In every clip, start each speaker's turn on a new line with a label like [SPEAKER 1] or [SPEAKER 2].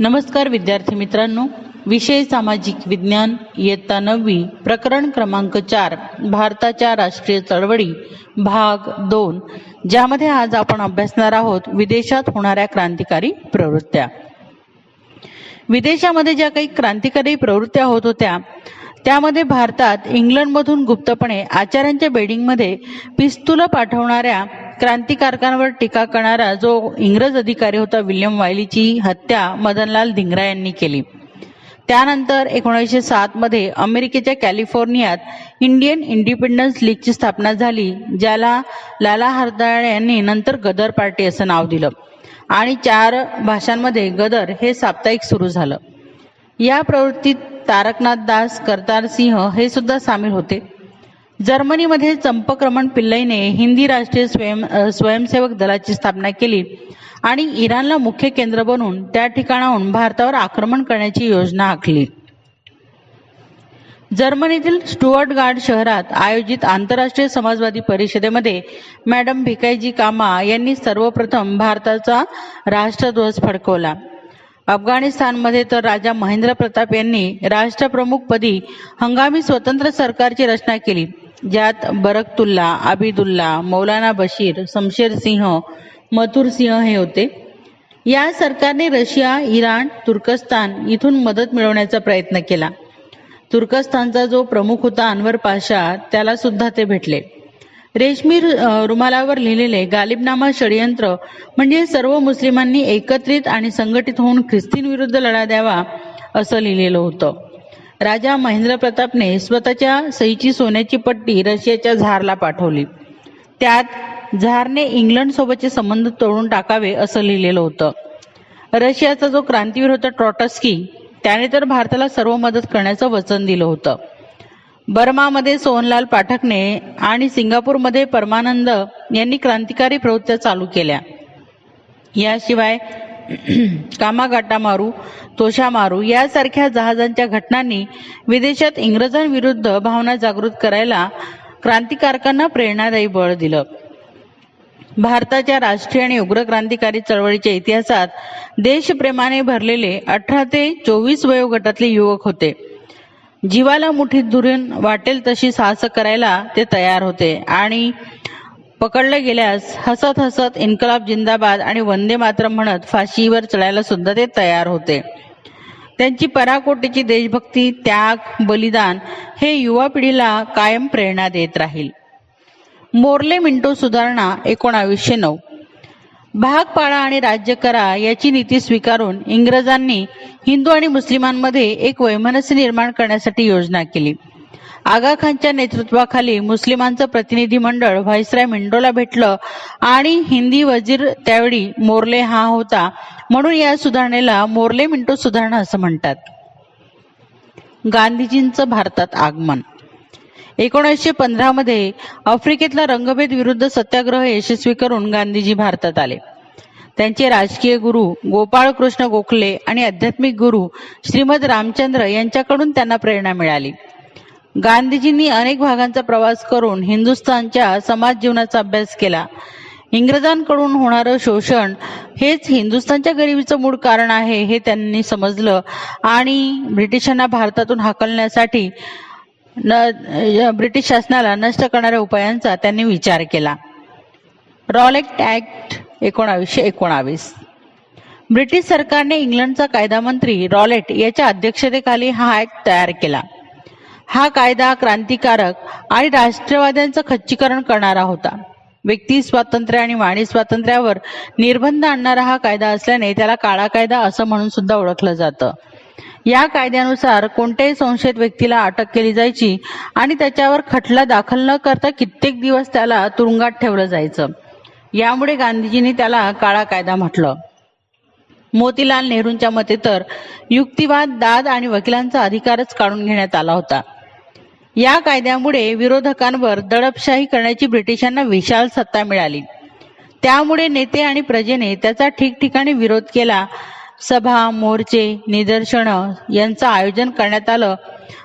[SPEAKER 1] नमस्कार विद्यार्थी मित्रांनो विषय सामाजिक विज्ञान इयत्ता नववी प्रकरण क्रमांक चार भारताच्या राष्ट्रीय चळवळी भाग दोन ज्यामध्ये आज आपण अभ्यासणार आहोत विदेशात होणाऱ्या क्रांतिकारी प्रवृत्त्या. विदेशामध्ये ज्या काही क्रांतिकारी प्रवृत्त्या होत होत्या त्यामध्ये भारतात इंग्लंडमधून गुप्तपणे आचार्यांच्या बेडिंगमध्ये पिस्तुलं पाठवणाऱ्या क्रांतिकारकांवर टीका करणारा जो इंग्रज अधिकारी होता विल्यम वायलीची हत्या मदनलाल धिंगरा यांनी केली. त्यानंतर एकोणीसशे सात मध्ये अमेरिकेच्या कॅलिफोर्नियात इंडियन इंडिपेंडन्स लीगची स्थापना झाली ज्याला लाला हरदयाळ यांनी नंतर गदर पार्टी असं नाव दिलं. आणि चार भाषांमध्ये गदर हे साप्ताहिक सुरू झालं. या प्रवृत्तीत तारकनाथ दास करतार सिंह हे सुद्धा सामील होते. जर्मनीमध्ये चंपक्रमण पिल्लईने हिंदी राष्ट्रीय स्वयं स्वयंसेवक दलाची स्थापना केली आणि इराणला मुख्य केंद्र बनवून त्या ठिकाणाहून भारतावर आक्रमण करण्याची योजना आखली. जर्मनीतील स्टुअर्ट गार्ड शहरात आयोजित आंतरराष्ट्रीय समाजवादी परिषदेमध्ये मॅडम भिकाईजी कामा यांनी सर्वप्रथम भारताचा राष्ट्रध्वज फडकवला. अफगाणिस्तानमध्ये तर राजा महेंद्र प्रताप यांनी राष्ट्रप्रमुखपदी हंगामी स्वतंत्र सरकारची रचना केली. ज्यात बरकतुल्ला आबिदुल्ला मौलाना बशीर शमशेर सिंह मथुर सिंह हे होते. या सरकारने रशिया इराण तुर्कस्तान इथून मदत मिळवण्याचा प्रयत्न केला. तुर्कस्तानचा जो प्रमुख होता अनवर पाशा त्याला सुद्धा ते भेटले. रेशमी रुमालावर लिहिलेले गालिबनामा षडयंत्र म्हणजे सर्व मुस्लिमांनी एकत्रित आणि संघटित होऊन ख्रिस्तींविरुद्ध लढा द्यावा असं लिहिलेलं होतं. राजा महेंद्र प्रतापने स्वतःच्या सहीची सोन्याची पट्टी रशियाच्या झारला पाठवली. त्यात झारने इंग्लंड सोबतचे संबंध तोडून टाकावे असं लिहिलेलं होतं. रशियाचा जो क्रांतीवीर होता ट्रॉटस्की त्याने तर भारताला सर्व मदत करण्याचं वचन दिलं होतं. बर्मामध्ये सोहनलाल पाठकने आणि सिंगापूरमध्ये परमानंद यांनी क्रांतिकारी प्रवृत्त्या चालू केल्या. याशिवाय कामागाटा मारू तोषा मारू यासारख्या जहाजांच्या घटनांनी विदेशात इंग्रजांविरुद्ध भावना जागृत करायला क्रांतिकारकांना प्रेरणादायी बळ दिलं. भारताच्या राष्ट्रीय आणि उग्र क्रांतिकारी चळवळीच्या इतिहासात देशप्रेमाने भरलेले अठरा ते चोवीस वयोगटातले युवक होते. जीवाला मुठीत धुरून वाटेल तशी साहस करायला ते तयार होते आणि पकडलं गेल्यास हसत हसत इन्कलाब जिंदाबाद आणि वंदे मातरम म्हणत फाशीवर चढायला सुद्धा ते तयार होते. त्यांची पराकोटीची देशभक्ती त्याग बलिदान हे युवा पिढीला कायम प्रेरणा देत राहील. मोर्ले मिंटो सुधारणा एकोणावीसशे नऊ. भाग पाडा आणि राज्य करा याची नीती स्वीकारून इंग्रजांनी हिंदू आणि मुस्लिमांमध्ये एक वैमनस्य निर्माण करण्यासाठी योजना केली. आगा खानच्या नेतृत्वाखाली मुस्लिमांचं प्रतिनिधी मंडळ व्हाईसराय मिंडोला भेटलं आणि हिंदी वजीर त्यावेळी मोर्ले हा होता. म्हणून या सुधारणेला मोर्ले मिंटो सुधारणा असं म्हणतात. गांधीजींचं भारतात आगमन. एकोणीसशे पंधरा मध्ये आफ्रिकेतला रंगभेद विरुद्ध सत्याग्रह यशस्वी करून गांधीजी भारतात आले. त्यांचे राजकीय गुरु गोपाळ कृष्ण गोखले आणि आध्यात्मिक गुरु श्रीमद रामचंद्र यांच्याकडून त्यांना प्रेरणा मिळाली. गांधीजींनी अनेक भागांचा प्रवास करून हिंदुस्थानच्या समाज जीवनाचा अभ्यास केला. इंग्रजांकडून होणारं शोषण हेच हिंदुस्थानच्या गरिबीचं मूळ कारण आहे हे त्यांनी समजलं आणि ब्रिटिशांना भारतातून हाकलण्यासाठी न ब्रिटिश शासनाला नष्ट करणाऱ्या उपायांचा त्यांनी विचार केला. रॉलेक्ट ऍक्ट एकोणावीसशे एकोणावीस. ब्रिटिश सरकारने इंग्लंडचा कायदा मंत्री रॉलेट याच्या अध्यक्षतेखाली हा ऍक्ट तयार केला. हा कायदा क्रांतिकारक आणि राष्ट्रवाद्यांचं खच्चीकरण करणारा होता. व्यक्ती स्वातंत्र्य आणि वाणी स्वातंत्र्यावर निर्बंध आणणारा हा कायदा असल्याने त्याला काळा कायदा असं म्हणून सुद्धा ओळखलं जातं. या कायद्यानुसार कोणत्याही संशयित व्यक्तीला अटक केली जायची आणि त्याच्यावर खटला दाखल न करता कित्येक दिवस त्याला तुरुंगात ठेवलं जायचं. यामुळे गांधीजींनी त्याला काळा कायदा म्हटलं. मोतीलाल नेहरूंच्या मते तर युक्तिवाद दाद आणि वकिलांचा अधिकारच काढून घेण्यात आला होता. या कायद्यामुळे विरोधकांवर दडपशाही करण्याची ब्रिटिशांना विशाल सत्ता मिळाली. त्यामुळे नेते आणि प्रजेने त्याचा ठिकठिकाणी विरोध केला. सभा मोर्चे निदर्शनं यांचं आयोजन करण्यात आलं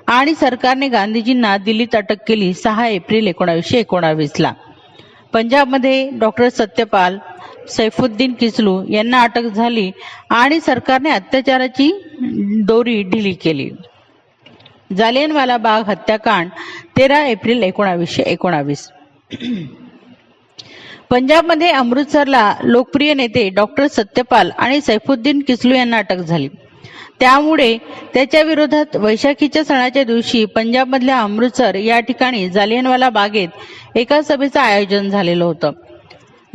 [SPEAKER 1] आणि सरकारने गांधीजींना दिल्लीत अटक केली सहा एप्रिल एकोणावीसशे एकोणावीसला. पंजाबमध्ये डॉक्टर सत्यपाल सैफुद्दीन किसलू यांना अटक झाली आणि सरकारने अत्याचाराची दोरी ढिली केली. जालियनवाला बाग हत्याकांड तेरा एप्रिल एकोणावीसशे एकोणावीस. पंजाबमध्ये अमृतसरला लोकप्रिय नेते डॉक्टर सत्यपाल आणि सैफुद्दीन किसलू यांना अटक झाली. त्यामुळे त्याच्या विरोधात वैशाखीच्या सणाच्या दिवशी पंजाबमधल्या अमृतसर या ठिकाणी जालियनवाला बागेत एका सभेचं आयोजन झालेलं होतं.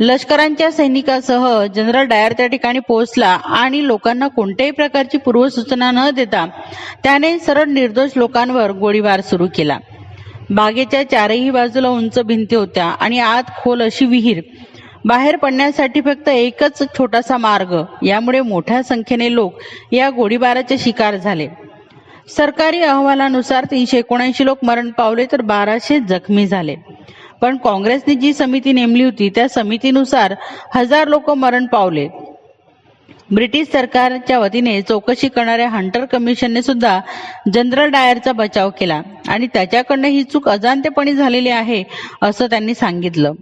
[SPEAKER 1] लष्करांच्या सैनिकासह जनरल डायर त्या ठिकाणी पोहोचला आणि लोकांना कोणत्याही प्रकारची पूर्वसूचना न देता त्याने सरळ निर्दोष लोकांवर गोळीबार सुरू केला. बागेच्या चारही बाजूला उंच भिंती होत्या आणि आत खोल अशी विहीर. बाहेर पडण्यासाठी फक्त एकच छोटासा मार्ग यामुळे मोठ्या संख्येने लोक या गोळीबाराचे शिकार झाले. सरकारी अहवालानुसार तीनशे एकोणऐंशी लोक मरण पावले तर बाराशे जखमी झाले. पण काँग्रेसने जी समिती नेमली होती त्या समितीनुसार हजार लोक मरण पावले. ब्रिटिश सरकारच्या वतीने चौकशी करणाऱ्या हंटर कमिशनने सुद्धा जनरल डायरचा बचाव केला आणि त्याच्याकडनं ही चूक अजाणतेपणी झालेली आहे असं त्यांनी सांगितलं.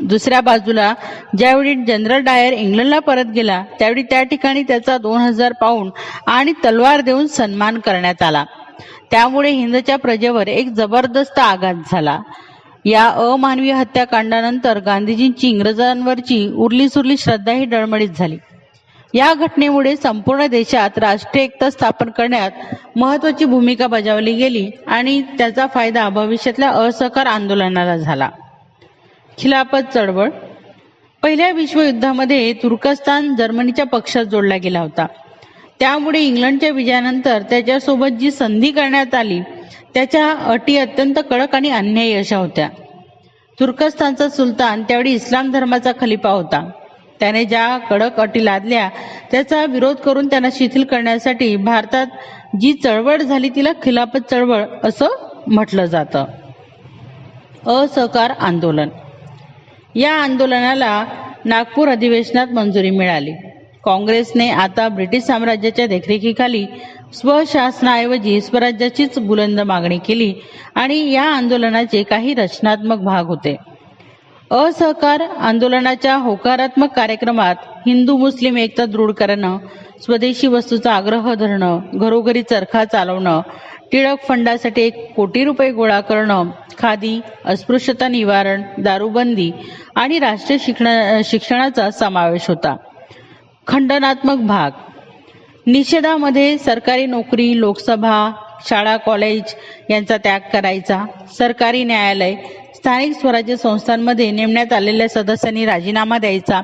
[SPEAKER 1] दुसऱ्या बाजूला ज्यावेळी जनरल डायर इंग्लंडला परत गेला त्यावेळी त्या ठिकाणी त्याचा दोन हजार पाऊंड आणि तलवार देऊन सन्मान करण्यात आला. त्यामुळे हिंदच्या प्रजेवर एक जबरदस्त आघात झाला. या अमानवीय हत्याकांडानंतर गांधीजींची इंग्रजांवरची उरली सुरली श्रद्धा ही डळमळीत झाली. या घटनेमुळे संपूर्ण देशात राष्ट्रीय एकता स्थापन करण्यात महत्वाची भूमिका बजावली गेली आणि त्याचा फायदा भविष्यातल्या असहकार आंदोलनाला झाला. खिलाफत चळवळ. पहिल्या विश्वयुद्धामध्ये तुर्कस्तान जर्मनीच्या पक्षात जोडला गेला होता. त्यामुळे इंग्लंडच्या विजयानंतर त्याच्यासोबत जी संधी करण्यात आली त्याच्या अटी अत्यंत कडक आणि अन्यायी अशा होत्या. तुर्कस्तानचा सुलतान त्यावेळी इस्लाम धर्माचा खलिफा होता. त्याने ज्या कडक अटी लादल्या त्याचा विरोध करून त्यांना शिथिल करण्यासाठी भारतात जी चळवळ झाली तिला खिलाफत चळवळ असं म्हटलं जातं. असहकार आंदोलन. या आंदोलनाला नागपूर अधिवेशनात मंजुरी मिळाली. काँग्रेसने आता ब्रिटिश साम्राज्याच्या देखरेखीखाली स्वशासनाऐवजी स्वराज्याचीच बुलंद मागणी केली आणि या आंदोलनाचे काही रचनात्मक भाग होते. असहकार आंदोलनाच्या होकारात्मक कार्यक्रमात हिंदू मुस्लिम एकता दृढ करणं स्वदेशी वस्तूचा आग्रह धरणं घरोघरी चरखा चालवणं टिळक फंडासाठी एक कोटी रुपये गोळा करणं खादी अस्पृश्यता निवारण दारूबंदी आणि राष्ट्रीय शिक्षण शिक्षणाचा समावेश होता. खंडनात्मक भाग निषेधामध्ये सरकारी नोकरी लोकसभा शाळा कॉलेज यांचा त्याग करायचा. सरकारी न्यायालय स्थानिक स्वराज्य संस्थांमध्ये नेमण्यात आलेल्या सदस्यांनी राजीनामा द्यायचा.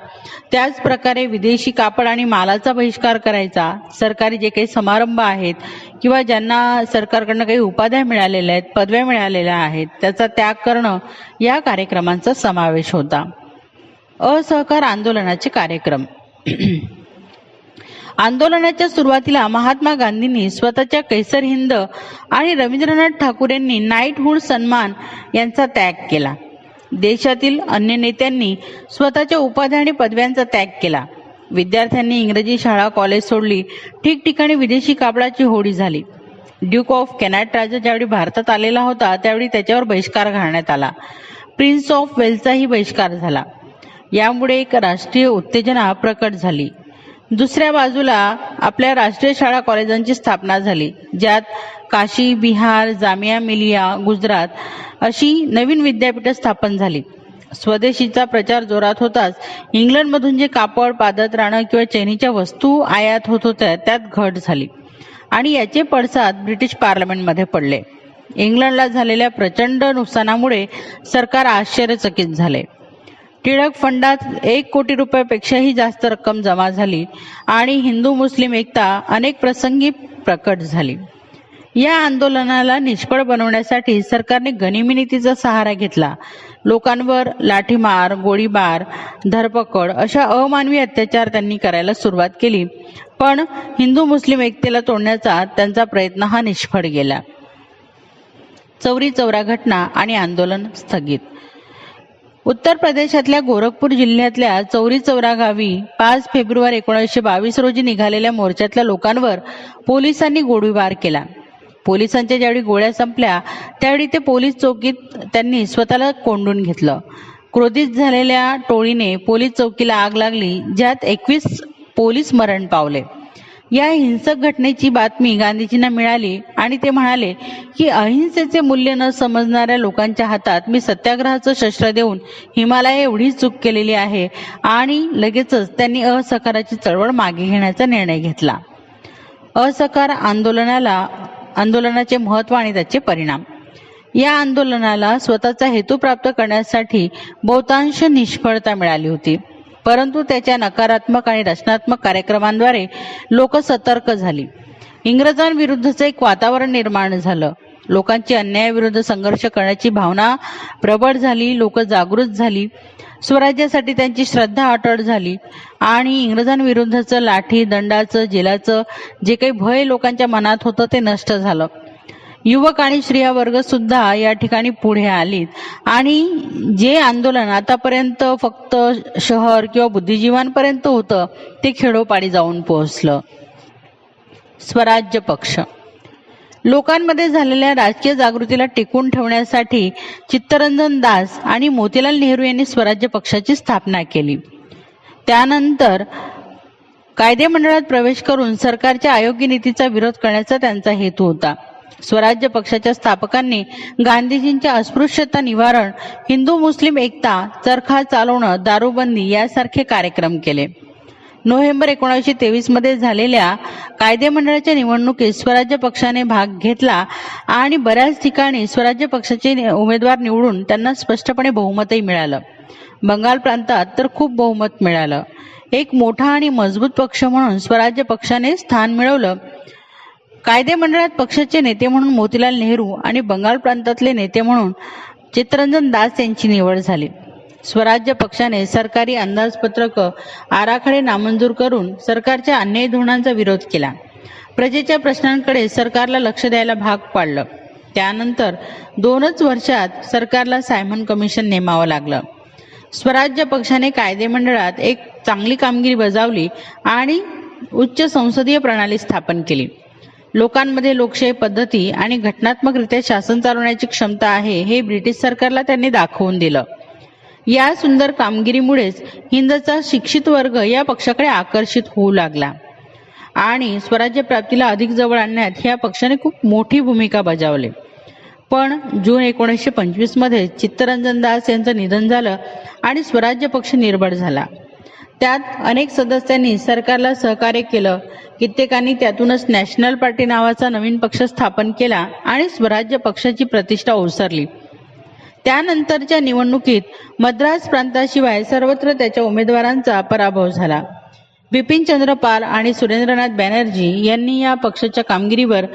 [SPEAKER 1] त्याच प्रकारे विदेशी कापड आणि मालाचा बहिष्कार करायचा. सरकारी जे काही समारंभ आहेत किंवा ज्यांना सरकारकडनं काही उपाध्या मिळालेल्या आहेत पदव्या मिळालेल्या आहेत त्याचा त्याग करणं या कार्यक्रमांचा समावेश होता. असहकार आंदोलनाचे कार्यक्रम. आंदोलनाच्या सुरुवातीला महात्मा गांधींनी स्वतःच्या कैसर हिंद आणि रवींद्रनाथ ठाकूर यांनी नाईटहूड सन्मान यांचा त्याग केला. देशातील अन्य नेत्यांनी स्वतःच्या उपाध्या आणि पदव्यांचा त्याग केला. विद्यार्थ्यांनी इंग्रजी शाळा कॉलेज सोडली. ठिकठिकाणी विदेशी कापडाची होडी झाली. ड्यूक ऑफ कॅनॅट राजा ज्यावेळी भारतात आलेला होता त्यावेळी त्याच्यावर बहिष्कार घालण्यात आला. प्रिन्स ऑफ वेल्सचाही बहिष्कार झाला. यामुळे एक राष्ट्रीय उत्तेजना प्रकट झाली. दुसऱ्या बाजूला आपल्या राष्ट्रीय शाळा कॉलेजांची स्थापना झाली ज्यात काशी बिहार जामिया मिलिया गुजरात अशी नवीन विद्यापीठं स्थापन झाली. स्वदेशीचा प्रचार जोरात होताच इंग्लंडमधून जे कापड पादत राणं किंवा चैनीच्या वस्तू आयात होत होत्या त्यात घट झाली. आणि याचे पडसाद ब्रिटिश पार्लमेंटमध्ये पडले. इंग्लंडला झालेल्या प्रचंड नुकसानामुळे सरकार आश्चर्यचकित झाले. टिळक फंडात एक कोटी रुपयापेक्षाही जास्त रक्कम जमा झाली आणि हिंदू मुस्लिम एकता अनेक प्रसंगी प्रकट झाली. या आंदोलनाला निष्फळ बनवण्यासाठी सरकारने गनिमी सहारा घेतला. लोकांवर लाठीमार गोळीबार धरपकड अशा अमानवी अत्याचार त्यांनी करायला सुरुवात केली. पण हिंदू मुस्लिम एकतेला तोडण्याचा त्यांचा प्रयत्न हा निष्फळ गेला. चौरी चौरा घटना आणि आंदोलन स्थगित. उत्तर प्रदेशातल्या गोरखपूर जिल्ह्यातल्या चौरी चौरा गावी पाच फेब्रुवारी एकोणीसशे बावीस रोजी निघालेल्या मोर्चातल्या लोकांवर पोलिसांनी गोळीबार केला. पोलिसांच्या ज्यावेळी गोळ्या संपल्या त्यावेळी ते पोलीस चौकीत त्यांनी स्वतःला कोंडून घेतलं. क्रोधित झालेल्या टोळीने पोलीस चौकीला आग लागली ज्यात एकवीस पोलीस मरण पावले. या हिंसक घटनेची बातमी गांधीजींना मिळाली आणि ते म्हणाले की अहिंसेचे मूल्य न समजणाऱ्या लोकांच्या हातात मी सत्याग्रहाचं शस्त्र देऊन हिमालय एवढी चूक केलेली आहे आणि लगेचच त्यांनी असहकाराची चळवळ मागे घेण्याचा निर्णय घेतला. असहकार आंदोलनाला आंदोलनाचे महत्त्व आणि त्याचे परिणाम. या आंदोलनाला स्वतःचा हेतू प्राप्त करण्यासाठी बहुतांश निष्फळता मिळाली होती. परंतु त्याच्या नकारात्मक आणि रचनात्मक कार्यक्रमांद्वारे लोक सतर्क झाली. इंग्रजांविरुद्धचं एक वातावरण निर्माण झालं. लोकांची अन्यायाविरुद्ध संघर्ष करण्याची भावना प्रबळ झाली लोक जागृत झाली. स्वराज्यासाठी त्यांची श्रद्धा अटळ झाली. आणि इंग्रजांविरुद्धचं लाठी दंडाचं जेलाचं जे काही भय लोकांच्या मनात होतं ते नष्ट झालं. युवक आणि स्त्रिया वर्ग सुद्धा या ठिकाणी पुढे आलीत. आणि जे आंदोलन आतापर्यंत फक्त शहर किंवा बुद्धिजीवांपर्यंत होतं ते खेडोपाडी जाऊन पोहोचलं. स्वराज्य पक्ष. लोकांमध्ये झालेल्या राजकीय जागृतीला टिकून ठेवण्यासाठी चित्तरंजन दास आणि मोतीलाल नेहरू यांनी स्वराज्य पक्षाची स्थापना केली. त्यानंतर कायदे मंडळात प्रवेश करून सरकारच्या अयोग्य नीतीचा विरोध करण्याचा त्यांचा हेतू होता. स्वराज्य पक्षाच्या स्थापकांनी गांधीजींच्या अस्पृश्यता निवारण हिंदू मुस्लिम एकता चरखा चालवणं दारूबंदी यासारखे कार्यक्रम केले. नोव्हेंबर एकोणीसशे तेवीसमध्ये झालेल्या कायदेमंडळाच्या निवडणुकीत स्वराज्य पक्षाने भाग घेतला आणि बऱ्याच ठिकाणी स्वराज्य पक्षाचे उमेदवार निवडून त्यांना स्पष्टपणे बहुमतही मिळालं. बंगाल प्रांतात तर खूप बहुमत मिळालं. एक मोठा आणि मजबूत पक्ष म्हणून स्वराज्य पक्षाने स्थान मिळवलं. कायदे मंडळात पक्षाचे नेते म्हणून मोतीलाल नेहरू आणि बंगाल प्रांतातले नेते म्हणून चित्तरंजन दास यांची निवड झाली. स्वराज्य पक्षाने सरकारी अंदाजपत्रक आराखडे नामंजूर करून सरकारच्या अन्याय धोरणांचा विरोध केला. प्रजेच्या प्रश्नांकडे सरकारला लक्ष द्यायला भाग पाडलं. त्यानंतर दोनच वर्षात सरकारला सायमन कमिशन नेमावं लागलं. स्वराज्य पक्षाने कायदे मंडळात एक चांगली कामगिरी बजावली आणि उच्च संसदीय प्रणाली स्थापन केली. लोकांमध्ये लोकशाही पद्धती आणि घटनात्मकरित्या शासन चालवण्याची क्षमता आहे हे ब्रिटिश सरकारला त्यांनी दाखवून दिलं. या सुंदर कामगिरीमुळेच हिंदचा शिक्षित वर्ग या पक्षाकडे आकर्षित होऊ लागला. आणि स्वराज्य प्राप्तीला अधिक जवळ आणण्यात ह्या पक्षाने खूप मोठी भूमिका बजावली. पण जून एकोणीसशे पंचवीसमध्ये चित्तरंजन दास यांचं निधन झालं आणि स्वराज्य पक्ष निर्बळ झाला. त्यात अनेक सदस्यांनी सरकारला सहकार्य केलं. कित्येकांनी त्यातूनच नॅशनल पार्टी नावाचा नवीन पक्ष स्थापन केला आणि स्वराज्य पक्षाची प्रतिष्ठा ओसरली. त्यानंतरच्या निवडणुकीत मद्रास प्रांताशिवाय सर्वत्र त्याच्या उमेदवारांचा पराभव झाला. बिपिन चंद्र पाल आणि सुरेंद्रनाथ बॅनर्जी यांनी या पक्षाच्या कामगिरीवर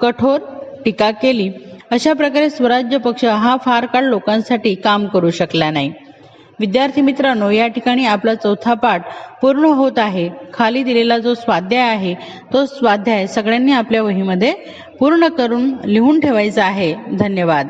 [SPEAKER 1] कठोर टीका केली. अशा प्रकारे स्वराज्य पक्ष हा फार काळ लोकांसाठी काम करू शकला नाही. विद्यार्थी मित्रांनो या ठिकाणी आपला चौथा पाठ पूर्ण होत आहे. खाली दिलेला जो स्वाध्याय आहे तो स्वाध्याय सगळ्यांनी आपल्या वहीमध्ये पूर्ण करून लिहून ठेवायचा आहे. धन्यवाद.